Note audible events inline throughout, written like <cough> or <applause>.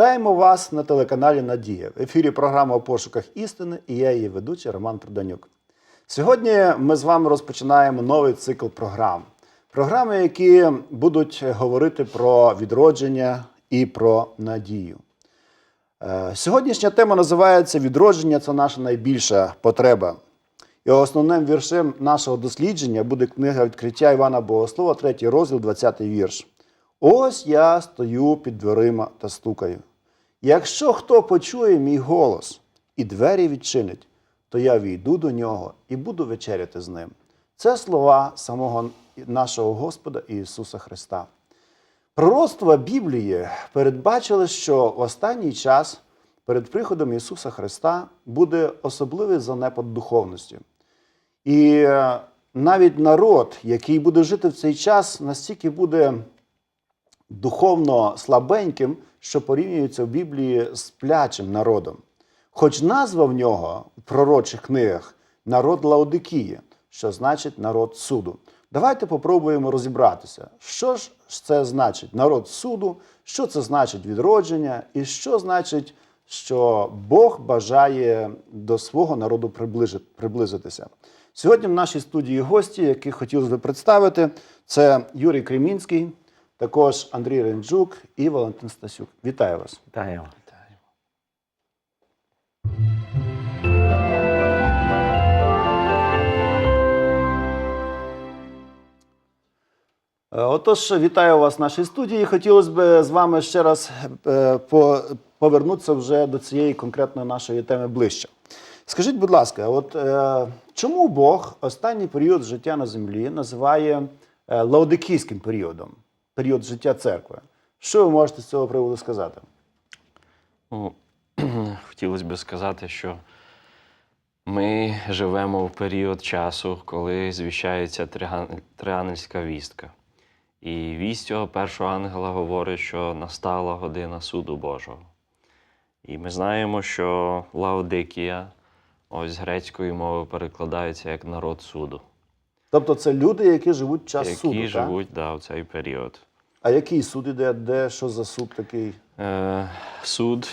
Вітаємо вас на телеканалі Надія. В ефірі програма у пошуках істини і я її ведучий Роман Проданюк. Сьогодні ми з вами розпочинаємо новий цикл програм. Програми, які будуть говорити про відродження і про надію. Е, Сьогоднішня тема називається Відродження це наша найбільша потреба. І основним віршем нашого дослідження буде книга відкриття Івана Богослова, 3 розділ, 20 вірш. Ось я стою під дверима та стукаю. Якщо хто почує мій голос і двері відчинить, то я війду до нього і буду вечеряти з ним. Це слова самого нашого Господа Ісуса Христа. Пророцтва Біблії передбачили, що в останній час перед приходом Ісуса Христа буде особливий занепад духовності. І е, навіть народ, який буде жити в цей час, настільки буде духовно слабеньким, що порівнюється в Біблії з плячим народом. Хоч назва в нього в пророчих книгах народ Лаодикії, що значить народ суду. Давайте попробуємо розібратися, що ж це значить народ суду, що це значить відродження, і що значить, що Бог бажає до свого народу приблизитися. Сьогодні в нашій студії гості, яких хотілося б представити, це Юрій Кремінський, також Андрій Ренджук і Валентин Стасюк. Вітаю вас. Вітаю. Е, Отож, вітаю вас в нашій студії. Хотілося б з вами ще раз е, по- повернутися вже до цієї конкретної нашої теми ближче. Скажіть, будь ласка, от е, чому Бог останній період життя на землі називає лаодикійським періодом, період життя церкви? Що ви можете з цього приводу сказати? Ну, <clears throat> хотілося б сказати, що ми живемо в період часу, коли звіщається триангельська вістка. І вість цього першого ангела говорить, що настала година суду Божого. І ми знаємо, що Лаодикія, ось з грецької мови перекладається як народ суду, Тобто це люди, які живуть час які суду. Так? живуть да, в цей період. А який суд іде? Де що за суд такий? Е, суд,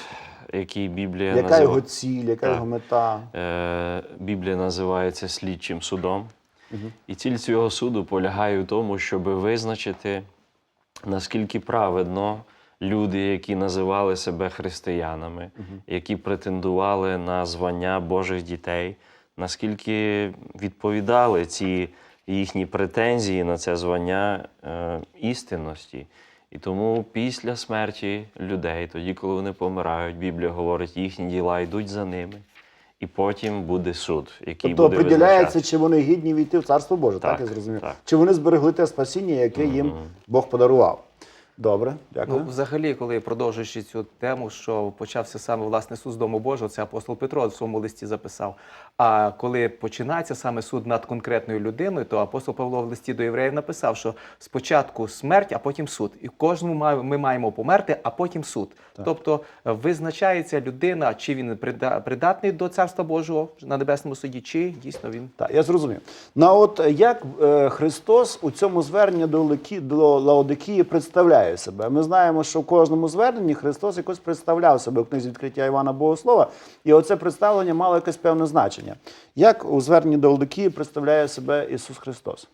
який Біблія Яка називає. його ціль, яка Так. його мета? Е, Біблія називається слідчим судом. І ціль цього суду полягає в тому, щоб визначити, наскільки праведно люди, які називали себе християнами, які претендували на звання Божих дітей, наскільки відповідали ці їхні претензії на це звання е, істинності. І тому після смерті людей, тоді, коли вони помирають, Біблія говорить, їхні діла йдуть за ними, і потім буде суд, який Тобто буде определяється, чи вони гідні війти в царство Боже, так, Так, я зрозумів. так. Чи вони зберегли те спасіння, яке їм Бог подарував. Добре, дякую. Ну, взагалі, коли продовжуючи цю тему, що почався саме власне суд з дому Божого, це апостол Петро в своєму листі записав. А коли починається саме суд над конкретною людиною, то апостол Павло в листі до євреїв написав, що спочатку смерть, а потім суд. І кожному ми маємо померти, а потім суд. Тобто е, визначається людина, чи він прида- придатний до царства Божого на небесному суді, чи дійсно він Так, я зрозумів. Ну а от е, як е, Христос у цьому зверненні до Лаодикії представляє себе? Ми знаємо, що в кожному зверненні Христос якось представляв себе в книзі відкриття Івана Богослова, і оце представлення мало якесь певне значення. Як у зверненні до Лаодикії представляє себе Ісус Христос?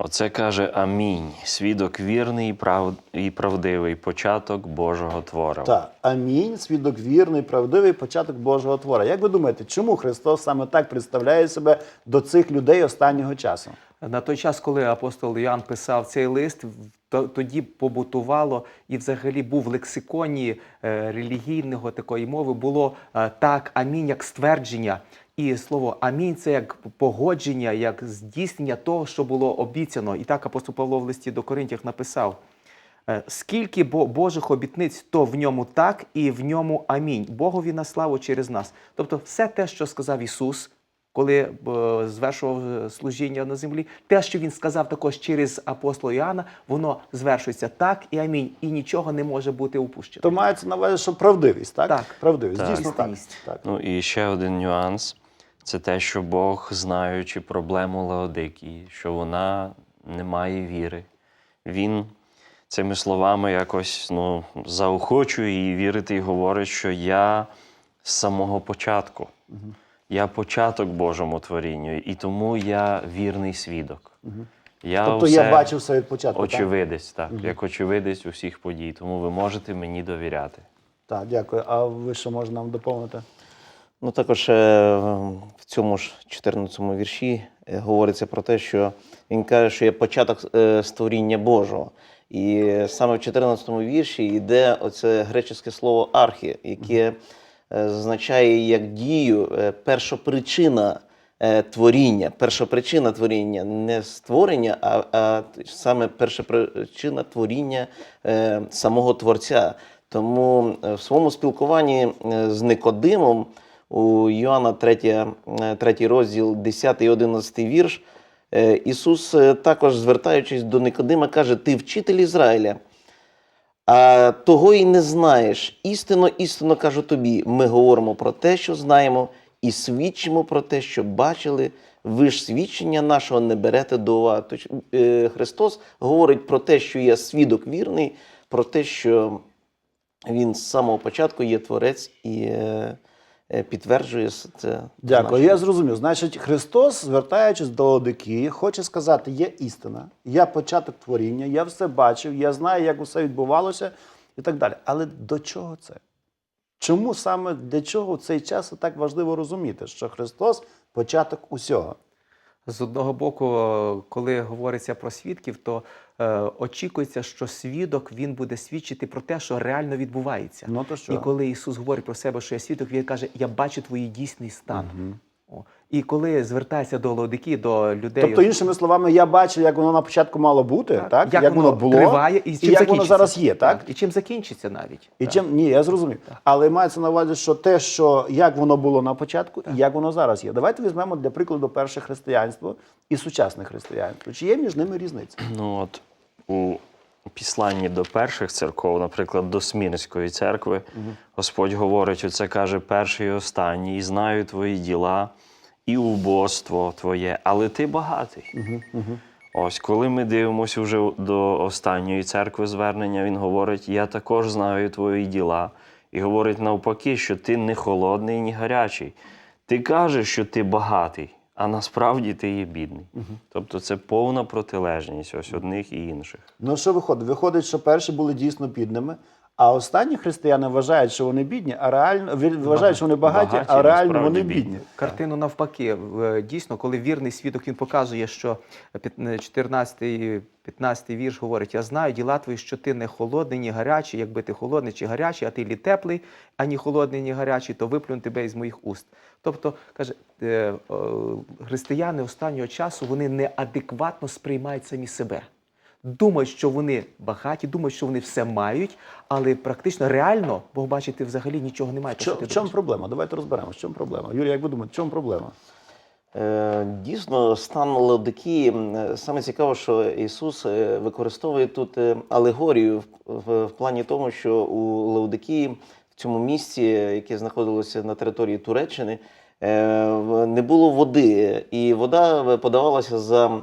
Оце каже Амінь. Свідок вірний і, прав... і правдивий, початок Божого твора. Так, амінь, свідок вірний, правдивий початок Божого твора. Як ви думаєте, чому Христос саме так представляє себе до цих людей останнього часу? На той час, коли апостол Іоанн писав цей лист, в- то- тоді побутувало і взагалі був в лексиконі е, релігійного такої мови було е, так, амінь, як ствердження. І слово амінь це як погодження, як здійснення того, що було обіцяно. І так апостол Павло в листі до Коринтів написав. Е, Скільки Божих обітниць, то в ньому так і в ньому амінь. Богові на славу через нас. Тобто, все те, що сказав Ісус, коли е, звершував е, служіння на землі, те, що він сказав також через апостола Іоанна, воно звершується так і амінь, і нічого не може бути упущено. То мається на увазі, що правдивість, так? Так. Правдивість, Так. дійсно так. Так. Ну і ще один нюанс це те, що Бог, знаючи проблему Леодикії, що вона не має віри, він цими словами якось ну, заохочує і вірити, і говорить, що я з самого початку. Я початок Божому творінню, і тому я вірний свідок. Я Тобто все я бачив все від початку. так? очевидець, так, як очевидець усіх подій. Тому ви можете мені довіряти. Так, дякую. А ви що можете нам доповнити? Ну, також е, в цьому ж 14-му вірші е, говориться про те, що він каже, що є початок е, створіння Божого. І саме в 14-му вірші йде оце греческе слово архі, яке зазначає як дію першопричина творіння, першопричина творіння, не створення, а, а саме першопричина творіння самого Творця. Тому в своєму спілкуванні з Никодимом у Йоанна 3, е, 3 розділ, 10 і 11 вірш, е, Ісус е, також, звертаючись до Никодима, каже: Ти вчитель Ізраїля, а того і не знаєш. Істинно, істинно кажу тобі, ми говоримо про те, що знаємо, і свідчимо про те, що бачили. Ви ж свідчення нашого не берете до уваги. Е, Христос говорить про те, що є свідок вірний, про те, що Він з самого початку є творець і е, е, підтверджує це. Дякую. значення. Я зрозумів. Значить, Христос, звертаючись до Лаодикії, хоче сказати: є істина, я початок творіння, я все бачив, я знаю, як усе відбувалося і так далі. Але до чого це? Чому саме для чого в цей час так важливо розуміти, що Христос початок усього? З одного боку, е, коли говориться про свідків, то е, очікується, що свідок він буде свідчити про те, що реально відбувається. Ну то що? І коли Ісус говорить про себе, що я свідок, Він каже: Я бачу твій дійсний стан. О. І коли звертається до Лаодикії, до людей, Тобто, іншими словами, я бачив, як воно на початку мало бути, так? як, воно, було, триває і, чим як воно зараз є, так? І чим закінчиться навіть. І Так. чим ні, я зрозумів. Але мається на увазі, що те, що як воно було на початку, і як воно зараз є. Давайте візьмемо для прикладу перше християнство і сучасне християнство. Чи є між ними різниця? <clears throat> Ну от у післанні до перших церков, наприклад, до Смірнської церкви, Господь говорить: оце каже перший і останній, і знаю твої діла, і убоство твоє, але ти багатий. Ось коли ми дивимося вже до останньої церкви звернення, він говорить: Я також знаю твої діла. І говорить навпаки, що ти не холодний, ні гарячий. Ти кажеш, що ти багатий, а насправді ти є бідний. Тобто це повна протилежність ось одних і інших. Ну що виходить? Виходить, що перші були дійсно бідними, а останні християни вважають, що вони бідні, а реально вважають, що вони багаті, Багаті, а реально вони бідні. бідні. Картину навпаки, дійсно, коли вірний свідок він показує, що 14 15 вірш говорить: Я знаю діла твої, що ти не холодний, ні гарячий. Якби ти холодний чи гарячий, а ти лі теплий, а ні холодний, ні гарячий, то виплюн тебе із моїх уст. Тобто, каже, е, е, християни останнього часу вони неадекватно сприймають самі себе. Думають, що вони багаті, думають, що вони все мають, але практично реально, Бог бачите, взагалі нічого немає. Що, в чому проблема? Давайте розберемо. В чому проблема? Юрій, як ви думаєте, в чому проблема? Е, Дійсно, стан е, саме цікаво, що Ісус е, використовує тут е, алегорію в, в, в плані тому, що у Лаодикії, в цьому місці, яке знаходилося на території Туреччини, е, не було води, і вода подавалася за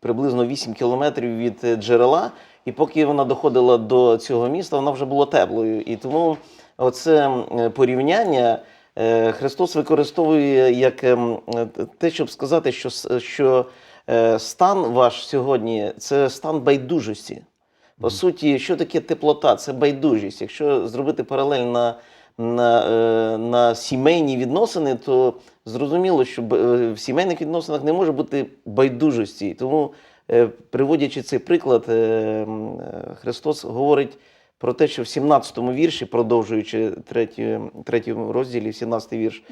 приблизно 8 кілометрів від е, джерела. І поки вона доходила до цього міста, вона вже була теплою. І тому оце порівняння. Е, Христос використовує як ем, е, те, щоб сказати, що, що стан ваш сьогодні це стан байдужості. По суті, що таке теплота? Це байдужість. Якщо зробити паралель на, на, на сімейні відносини, то зрозуміло, що е, в сімейних відносинах не може бути байдужості. Тому, е, приводячи цей приклад, е, Христос говорить про те, що в 17-му вірші, продовжуючи третій, третьому розділі, 17-й вірш,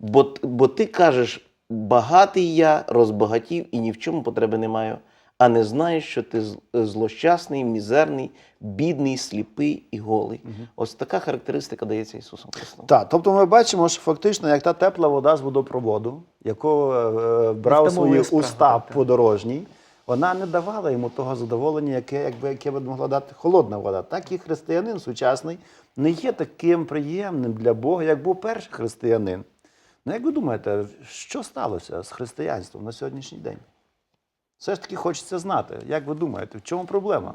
бо, бо ти кажеш, багатий я, розбагатів і ні в чому потреби не маю, а не знаєш, що ти злощасний, мізерний, бідний, сліпий і голий. Ось така характеристика дається Ісусом Христом. Так, тобто ми бачимо, що фактично, як та тепла вода з водопроводу, яку е, брав свої уста подорожній, вона не давала йому того задоволення, яке, якби, яке би могла дати холодна вода. Так і християнин сучасний не є таким приємним для Бога, як був перший християнин. Ну, як ви думаєте, що сталося з християнством на сьогоднішній день? Все ж таки хочеться знати. Як ви думаєте, в чому проблема?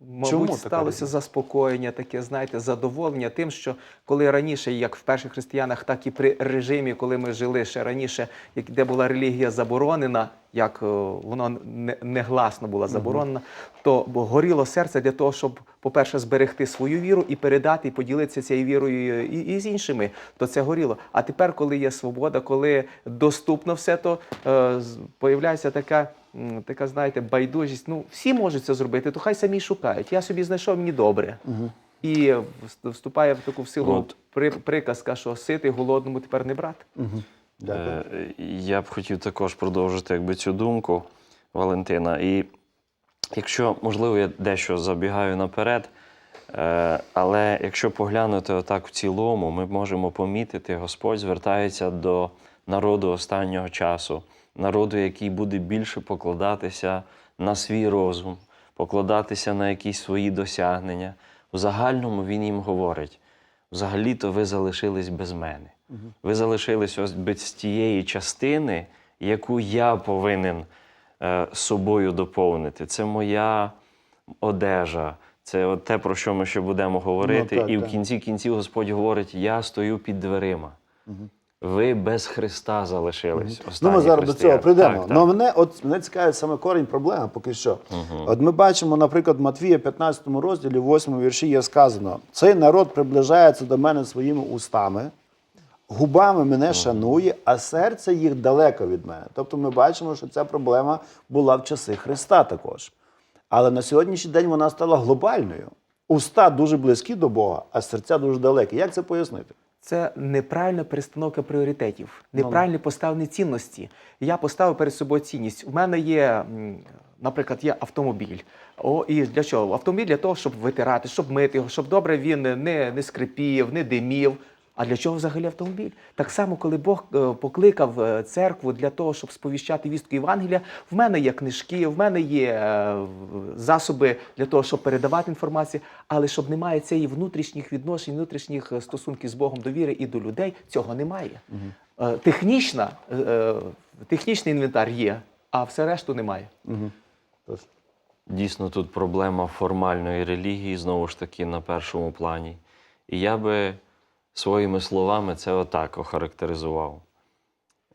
Мабуть, Чому сталося заспокоєння, таке, знаєте, задоволення тим, що коли раніше, як в перших християнах, так і при режимі, коли ми жили ще раніше, де була релігія заборонена, як е, воно не- негласно була заборонена, то бо горіло серце для того, щоб, по-перше, зберегти свою віру і передати, і поділитися цією вірою і, і з іншими, то це горіло. А тепер, коли є свобода, коли доступно все, то е, появляється така. Така, знаєте, байдужість. Ну, всі можуть це зробити, то хай самі шукають. Я собі знайшов мені добре. І вступає в таку в силу От. при, приказка, що сити голодному тепер не брати. Дякую. Е, Я б хотів також продовжити якби, цю думку Валентина. І якщо, можливо, я дещо забігаю наперед, е, але якщо поглянути отак в цілому, ми можемо помітити, Господь звертається до народу останнього часу, народу, який буде більше покладатися на свій розум, покладатися на якісь свої досягнення. У загальному він їм говорить: взагалі-то ви залишились без мене. Ви залишились ось без тієї частини, яку я повинен е, собою доповнити. Це моя одежа, це от те, про що ми ще будемо говорити. Ну, так, І так. в кінці кінців Господь говорить: я стою під дверима. Ви без Христа залишились. Ну, ми зараз до цього прийдемо. Так. Ну, мене, от, мене цікавить саме корінь проблеми поки що. От ми бачимо, наприклад, в Матвія 15 розділі, 8 вірші є сказано: цей народ приближається до мене своїми устами, губами мене шанує, а серце їх далеко від мене. Тобто ми бачимо, що ця проблема була в часи Христа також. Але на сьогоднішній день вона стала глобальною. Уста дуже близькі до Бога, а серця дуже далекі. Як це пояснити? Це неправильна перестановка пріоритетів, неправильне поставлені цінності. Я поставив перед собою цінність. У мене є, наприклад, є автомобіль. О, і для чого? Автомобіль для того, щоб витирати, щоб мити його, щоб добре він не, не скрипів, не димів. А для чого взагалі автомобіль? Так само, коли Бог е, покликав е, церкву для того, щоб сповіщати вістку Євангелія, в мене є книжки, в мене є е, засоби для того, щоб передавати інформацію, але щоб немає цієї внутрішніх відношень, внутрішніх стосунків з Богом довіри і до людей, цього немає. Е, Технічна, технічний інвентар є, а все решту немає. Тож, Дійсно, тут проблема формальної релігії знову ж таки на першому плані. І я би своїми словами це отак охарактеризував.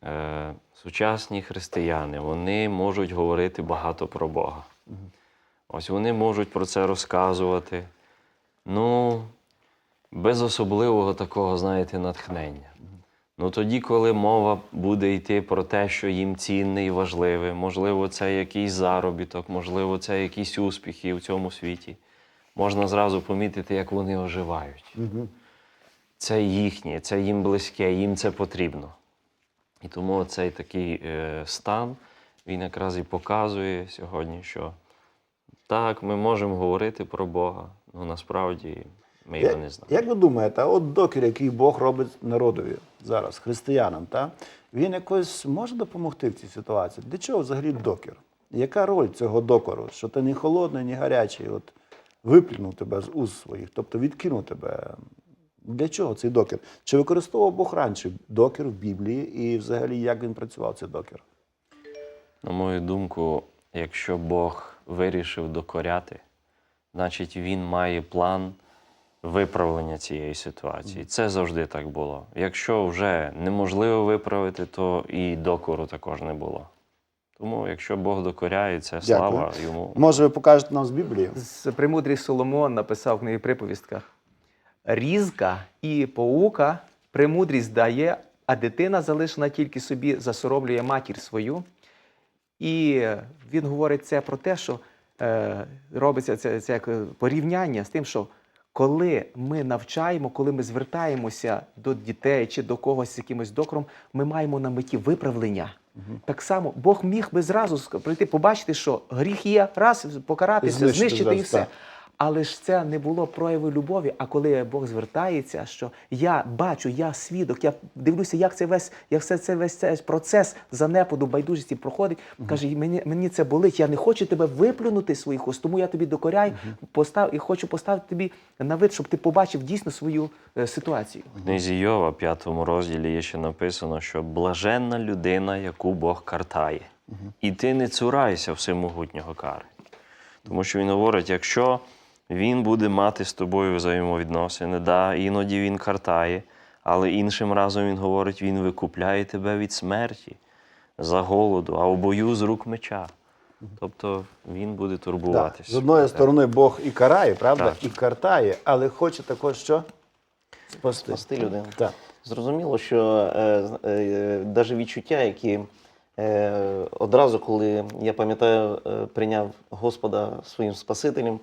Е, сучасні християни вони можуть говорити багато про Бога. Ось вони можуть про це розказувати. Ну, без особливого такого, знаєте, натхнення. Ну тоді, коли мова буде йти про те, що їм цінне і важливе, можливо, це якийсь заробіток, можливо, це якісь успіхи в цьому світі, можна зразу помітити, як вони оживають. Це їхнє, це їм близьке, їм це потрібно. І тому цей такий е, стан, він якраз і показує сьогодні, що так, ми можемо говорити про Бога, але насправді ми його не знаємо. Як ви думаєте, от докір, який Бог робить народові зараз, християнам, та? він якось може допомогти в цій ситуації? Для чого взагалі докір? Яка роль цього докору? Що ти не холодний, не гарячий, от виплюнув тебе з уст своїх, тобто відкинув тебе. Для чого цей докір? Чи використовував Бог раніше докір в Біблії і взагалі як він працював цей докір? На мою думку, якщо Бог вирішив докоряти, значить Він має план виправлення цієї ситуації. Це завжди так було. Якщо вже неможливо виправити, то і докору також не було. Тому, якщо Бог докоряє, це слава йому. Може, ви покажете нам з Біблії? З премудрий Соломон написав в книгі приповістках: різка і поука премудрість дає, а дитина, залишена тільки собі, засоромлює матір свою. І він говорить це про те, що е, робиться це, це як порівняння з тим, що коли ми навчаємо, коли ми звертаємося до дітей чи до когось з якимось докором, ми маємо на меті виправлення. Так само Бог міг би зразу прийти, побачити, що гріх є, раз покаратися, Знищити знищити, і все. так. Але ж це не було прояву любові. А коли Бог звертається, що я бачу, я свідок, я дивлюся, як це весь, як все це весь цей процес занепаду, байдужості проходить. Каже, мені, мені це болить. Я не хочу тебе виплюнути своїх уст, тому я тобі докоряю, постав і хочу поставити тобі на вид, щоб ти побачив дійсно свою е, ситуацію. В книзі Йова, п'ятому розділі, є ще написано, що блаженна людина, яку Бог картає. І ти не цурайся всемогутнього кари. Тому що він говорить, якщо він буде мати з тобою взаємовідносини, да, іноді він картає, але іншим разом він говорить, він викупляє тебе від смерті за голоду, а обою з рук меча. Тобто він буде Да. турбуватися. З одної сторони, Бог і карає, правда? Так. І картає, але хоче також що? Спасти. Спасти людину. Так. Зрозуміло, що е, е, навіть відчуття, які е, одразу, коли я пам'ятаю, е, прийняв Господа своїм Спасителем,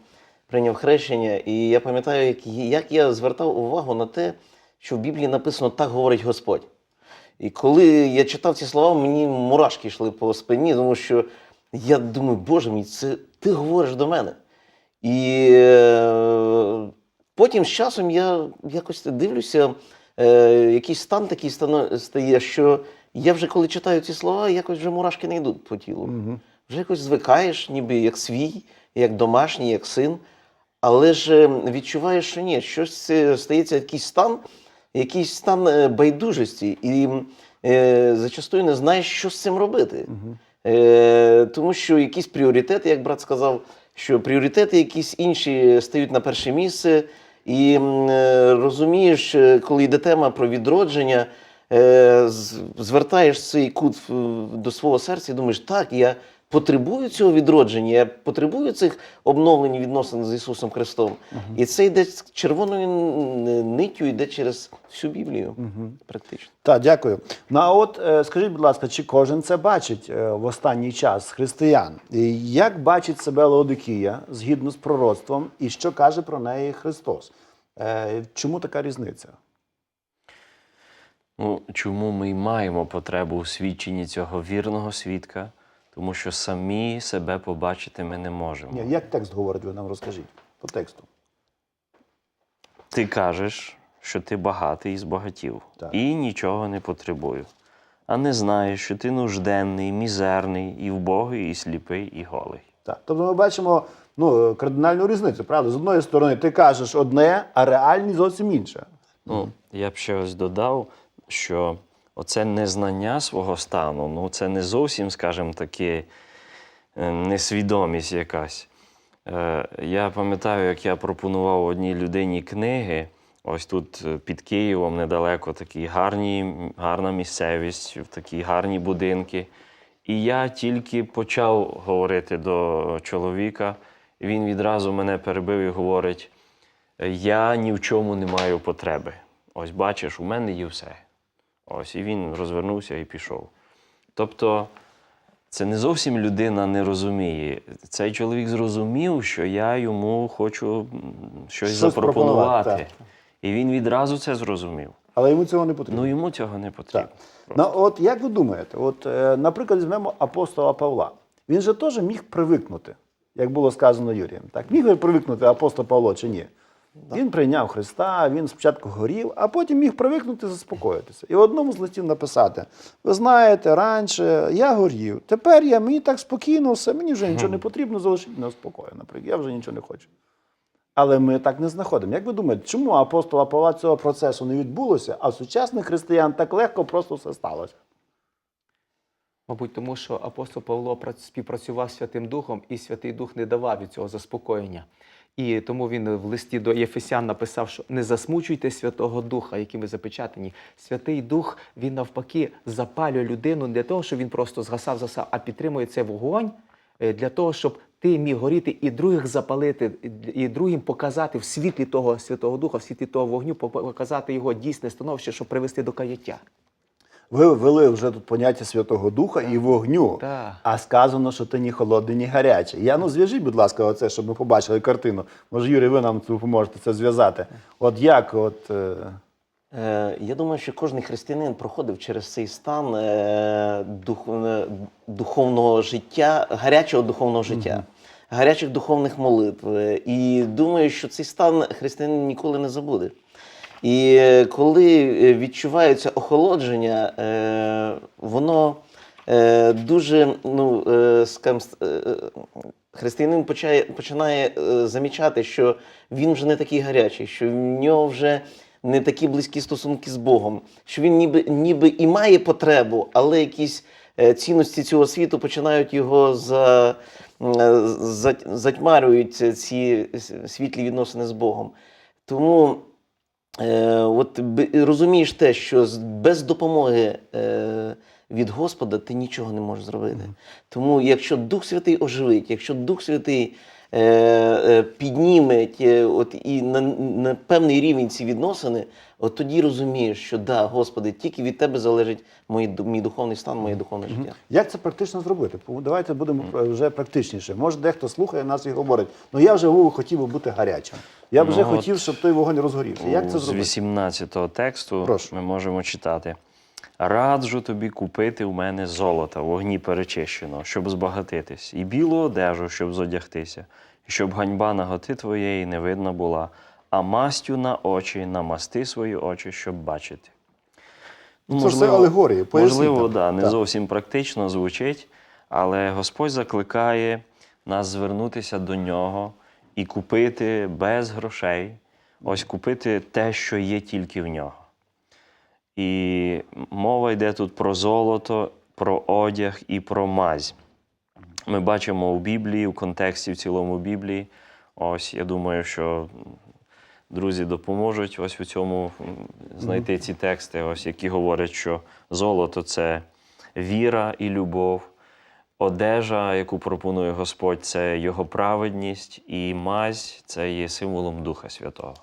прийняв хрещення, і я пам'ятаю, як, як я звертав увагу на те, що в Біблії написано так говорить Господь. І коли я читав ці слова, мені мурашки йшли по спині, тому що я думаю, Боже мій, це ти говориш до мене. І е, потім з часом я якось дивлюся, е, якийсь стан такий стано- стає, що я вже коли читаю ці слова, якось вже мурашки не йдуть по тілу. Вже якось звикаєш, ніби як свій, як домашній, як син. Але ж е, відчуваєш, що ні, щось е, стається якийсь стан, якийсь стан е, байдужості, і е, зачастую не знаєш, що з цим робити. Е, тому що якісь пріоритети, як брат сказав, що пріоритети якісь інші стають на перше місце. І е, розумієш, е, коли йде тема про відродження, звертаєш цей кут до свого серця і думаєш, так, я потребую цього відродження, я потребую цих обновлень відносин з Ісусом Христом. І це йде з червоною ниттю, йде через всю Біблію, практично. Так, дякую. Ну а от е, скажіть, будь ласка, чи кожен це бачить е, в останній час християн? І як бачить себе Леодикія згідно з пророцтвом, і що каже про неї Христос? Е, Чому така різниця? Ну, чому ми й маємо потребу у свідченні цього вірного свідка? Тому що самі себе побачити ми не можемо. Ні, як текст говорить, ви нам розкажіть по тексту. Ти кажеш, що ти багатий і збагатів, Так. і нічого не потребую. А не знаєш, що ти нужденний, мізерний, і вбогий, і сліпий, і голий. Так. Тобто ми бачимо ну, кардинальну різницю, правда? З одної сторони, ти кажеш одне, а реальність зовсім інша. Ну, я б ще ось додав, що оце незнання свого стану, ну це не зовсім, скажімо таки, е, несвідомість якась. Е, Я пам'ятаю, як я пропонував одній людині книги. Ось тут е, під Києвом недалеко такі гарні, гарна місцевість, такі гарні будинки. І я тільки почав говорити до чоловіка, він відразу мене перебив і говорить: я ні в чому не маю потреби. Ось бачиш, у мене є все. Ось, і він розвернувся і пішов. Тобто, це не зовсім людина не розуміє. Цей чоловік зрозумів, що я йому хочу щось, Щось запропонувати. І він відразу це зрозумів. Але йому цього не потрібно. Ну йому цього не потрібно. Так. Ну, от як ви думаєте, от, е, наприклад, візьмемо апостола Павла. Він же теж міг привикнути, як було сказано Юрієм. Так, міг би привикнути апостол Павло чи ні? Він прийняв Христа, він спочатку горів, а потім міг привикнути заспокоїтися. І в одному з листів написати: ви знаєте, раніше я горів, тепер я мені так спокійно все, мені вже нічого не потрібно, залишіть мене спокою, наприклад, я вже нічого не хочу. Але ми так не знаходимо. Як ви думаєте, чому апостола Павла цього процесу не відбулося, а сучасних християн так легко просто все сталося? Мабуть, тому що апостол Павло співпрацював з Святим Духом, і Святий Дух не давав від цього заспокоєння. І тому він в листі до Єфесян написав, що не засмучуйте Святого Духа, яким ви запечатані. Святий Дух він навпаки запалює людину для того, щоб він просто згасав засав, а підтримує цей вогонь е, для того, щоб ти міг горіти і других запалити, і другим показати в світлі того Святого Духа, в світлі того вогню, показати його дійсне становище, щоб привести до каяття. Ви ввели вже тут поняття Святого Духа і вогню. Так. А сказано, що ти ні холодний, ні гарячий. Я ну зв'яжіть, будь ласка, оце, щоб ми побачили картину. Може, Юрій, ви нам допоможете це зв'язати. От як, от. е, Е, Я думаю, що кожен християнин проходив через цей стан е, дух, е, духовного життя, гарячого духовного життя, гарячих духовних молитв. І думаю, що цей стан християнин ніколи не забуде. І е, коли е, відчувається охолодження, е, воно дуже, ну, християнин починає замічати, що він вже не такий гарячий, що в нього вже не такі близькі стосунки з Богом, що він ніби, ніби і має потребу, але якісь цінності цього світу починають його за, затьмарюють ці світлі відносини з Богом. Тому е, от розумієш те, що без допомоги е, від Господа ти нічого не можеш зробити. Тому якщо Дух Святий оживить, якщо Дух Святий е, е, підніме ті, от, і на, на певний рівень ці відносини, от тоді розумієш, що да, Господи, тільки від Тебе залежить мій, мій духовний стан, моє духовне життя. Як це практично зробити? Давайте будемо вже практичніше. Може, дехто слухає нас і говорить: ну я вже хотів би бути гарячим. Я б вже Ну, от хотів, щоб той вогонь розгорівся. Як це З 18-го тексту Прошу. ми можемо читати. Раджу тобі купити у мене золота, вогні перечищеного, щоб збагатитись, і білу одежу, щоб зодягтися, і щоб ганьба наготи твоєї не видна була, а мастю на очі намасти свої очі, щоб бачити. Ну, це все алегорії, поясніть можливо, да, не Так. зовсім практично звучить, але Господь закликає нас звернутися до нього і купити без грошей, ось купити те, що є тільки в нього. І мова йде тут про золото, про одяг і про мазь. Ми бачимо у Біблії, у контексті в цілому Біблії. Ось я думаю, що друзі допоможуть ось у цьому знайти ці тексти, ось які говорять, що золото це віра і любов, одежа, яку пропонує Господь, це його праведність, і мазь це є символом Духа Святого.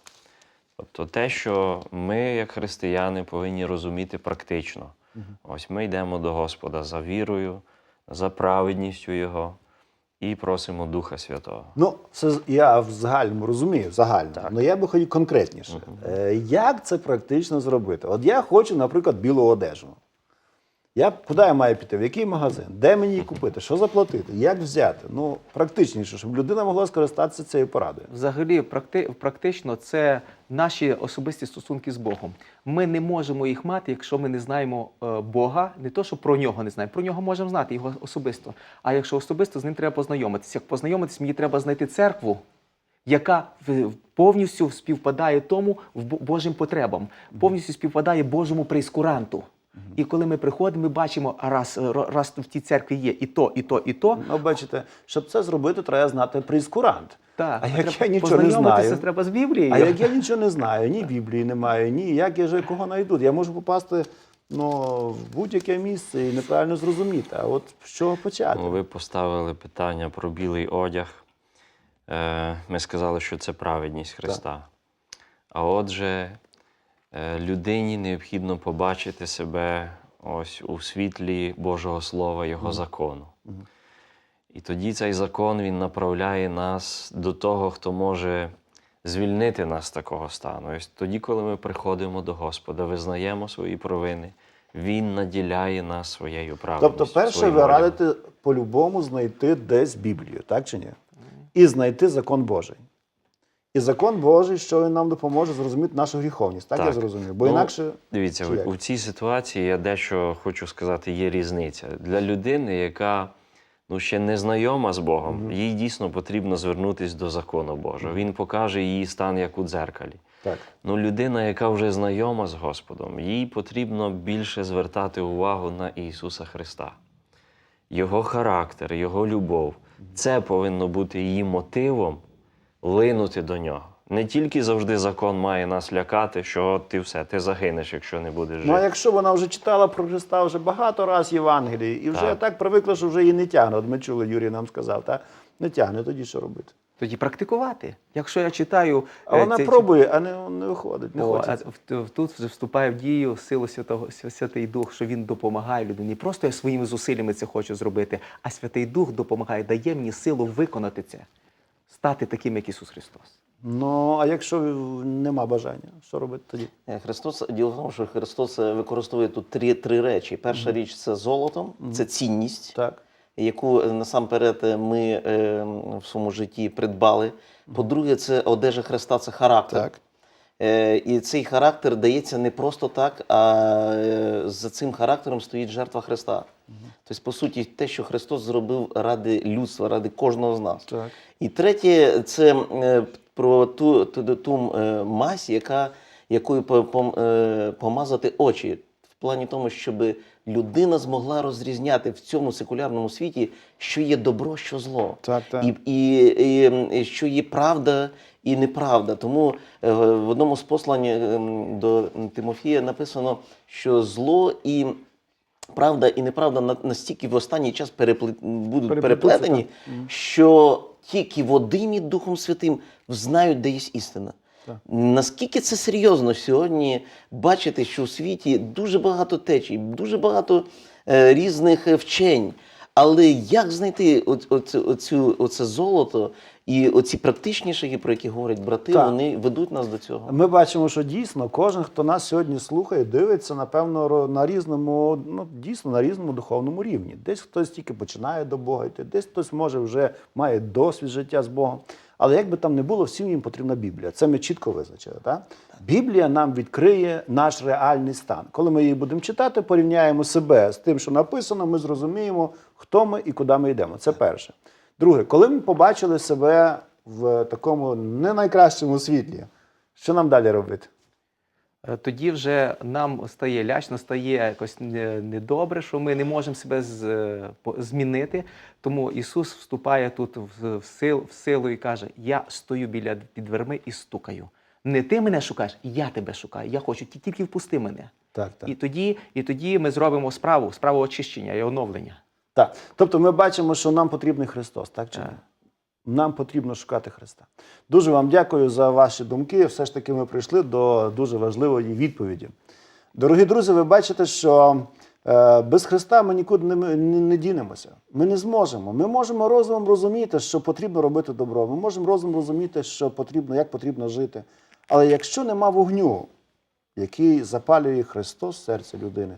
Тобто те, що ми, як християни, повинні розуміти практично. Ось ми йдемо до Господа за вірою, за праведністю Його і просимо Духа Святого. Ну, це я в загальному розумію, в загальному. Але я би хотів конкретніше. Е, як це практично зробити? От я хочу, наприклад, білу одежу. Я, куди я маю піти? В який магазин? Де мені її купити? Що заплатити? Як взяти? Ну, практичніше, щоб людина могла скористатися цією порадою. Взагалі, практи- практично це наші особисті стосунки з Богом. Ми не можемо їх мати, якщо ми не знаємо е, Бога, не то, що про нього не знаємо. Про нього можемо знати його особисто. А якщо особисто, з ним треба познайомитися. Як познайомитись, мені треба знайти церкву, яка повністю співпадає тому в Божим потребам, повністю співпадає Божому прейскуранту. І коли ми приходимо, ми бачимо, а раз, е, раз в тій церкві є і то, і то, і то. Ну, бачите, щоб це зробити, треба знати прейскурант. Так, а як треба я нічого не знаю, треба з Біблією. а як я нічого не знаю, ні Біблії не маю, ні як я же кого знайду. Я можу попасти ну, в будь-яке місце і неправильно зрозуміти. А от з чого почати? Ну, ви поставили питання про білий одяг. Е, Ми сказали, що це праведність Христа. А отже, людині необхідно побачити себе ось у світлі Божого Слова, Його закону. І тоді цей закон він направляє нас до того, хто може звільнити нас з такого стану. Ось тоді, коли ми приходимо до Господа, визнаємо свої провини, Він наділяє нас своєю праведністю. Тобто, перше, ви радите по-любому знайти десь Біблію, так чи ні? І знайти закон Божий. І закон Божий, що він нам допоможе зрозуміти нашу гріховність. Так, я зрозумів. Бо Ну, інакше. Дивіться, чи у, цій ситуації я дещо хочу сказати, є різниця. Для людини, яка ну, ще не знайома з Богом, їй дійсно потрібно звернутися до закону Божого. Він покаже її стан як у дзеркалі. Так. Ну, людина, яка вже знайома з Господом, їй потрібно більше звертати увагу на Ісуса Христа. Його характер, Його любов. Це повинно бути її мотивом линути до нього. Не тільки завжди закон має нас лякати, що ти все, ти загинеш, якщо не будеш жити. Ну, а якщо вона вже читала про Христа вже багато разів Євангелії, і вже так, Так. привикла, що вже її не тягне. От ми чули, Юрій нам сказав, так? Не тягне, тоді що робити? Тоді практикувати. Якщо я читаю, А е, вона цей- пробує, а не, не виходить, не О, а хочеться. в- в- тут вже вступає в дію силу Святого Святий Дух, що він допомагає людині. Не просто я своїми зусиллями це хочу зробити, а Святий Дух допомагає, дає мені силу виконати це, стати таким, як Ісус Христос. Ну, а якщо нема бажання, що робити тоді? Е, Христос діло в тому, що Христос е, використовує тут три, три речі. Перша річ це золото, це цінність, Так. яку е, насамперед ми е, в своєму житті придбали. По-друге, це одежа Христа, це характер. Так. Е, І цей характер дається не просто так, а е, за цим характером стоїть жертва Христа. Тобто, по суті, те, що Христос зробив ради людства, ради кожного з нас. Так. І третє, це е, про ту, ту, ту мазь, яка, якою по- помазати очі. в плані тому, щоб людина змогла розрізняти в цьому секулярному світі, що є добро, що зло. Так, так. І, і, і, і що є правда і неправда. Тому е, в одному з послань е, до Тимофія написано, що зло і правда і неправда настільки в останній час переплет... будуть переплетені, що тільки Водимі Духом Святим взнають, де є істина. Так. Наскільки це серйозно сьогодні бачити, що у світі дуже багато течій, дуже багато е, різних е, вчень. Але як знайти оц- оцю, оцю, оце золото і оці практичні шаги, про які говорять брати, Так. вони ведуть нас до цього. Ми бачимо, що дійсно кожен, хто нас сьогодні слухає, дивиться, напевно, на різному, ну дійсно на різному духовному рівні. Десь хтось тільки починає до Бога йти, десь хтось може вже має досвід життя з Богом. Але як би там не було, всім їм потрібна Біблія. Це ми чітко визначили. Так? Біблія нам відкриє наш реальний стан. Коли ми її будемо читати, порівняємо себе з тим, що написано, ми зрозуміємо, хто ми і куди ми йдемо. Це перше. Друге, коли ми побачили себе в такому не найкращому світлі, що нам далі робити? Е, Тоді вже нам стає лячно, стає якось недобре, що ми не можемо себе е, змінити. Тому Ісус вступає тут в, в, сил, в силу і каже: Я стою біля під дверми і стукаю. Не ти мене шукаєш, я тебе шукаю. Я хочу тільки впусти мене. Так, так. І тоді, і тоді ми зробимо справу, справу очищення і оновлення. Так. Тобто ми бачимо, що нам потрібний Христос, так чи ні? Нам потрібно шукати Христа. Дуже вам дякую за ваші думки. Все ж таки, ми прийшли до дуже важливої відповіді. Дорогі друзі, ви бачите, що е, без Христа ми нікуди не, не, не дінемося. Ми не зможемо. Ми можемо розумом розуміти, що потрібно робити добро. Ми можемо розумом розуміти, що потрібно, як потрібно жити. Але якщо нема вогню, який запалює Христос в серці людини,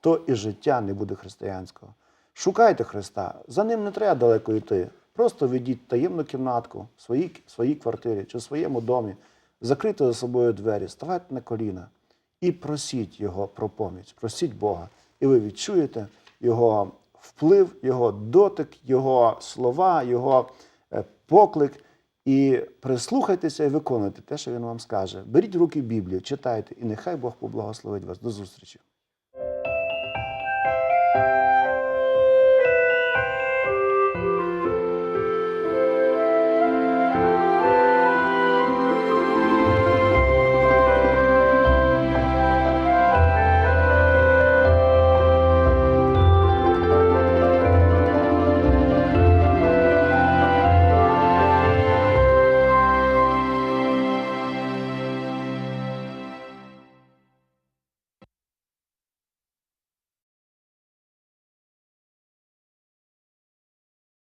то і життя не буде християнського. Шукайте Христа, за ним не треба далеко йти. Просто ведіть таємну кімнатку в своїй, своїй квартирі чи в своєму домі, закрийте за собою двері, ставайте на коліна і просіть Його про поміч, просіть Бога. І ви відчуєте Його вплив, Його дотик, Його слова, Його е, поклик. І прислухайтеся і виконуйте те, що він вам скаже. Беріть в руки Біблію, читайте, і нехай Бог поблагословить вас. До зустрічі.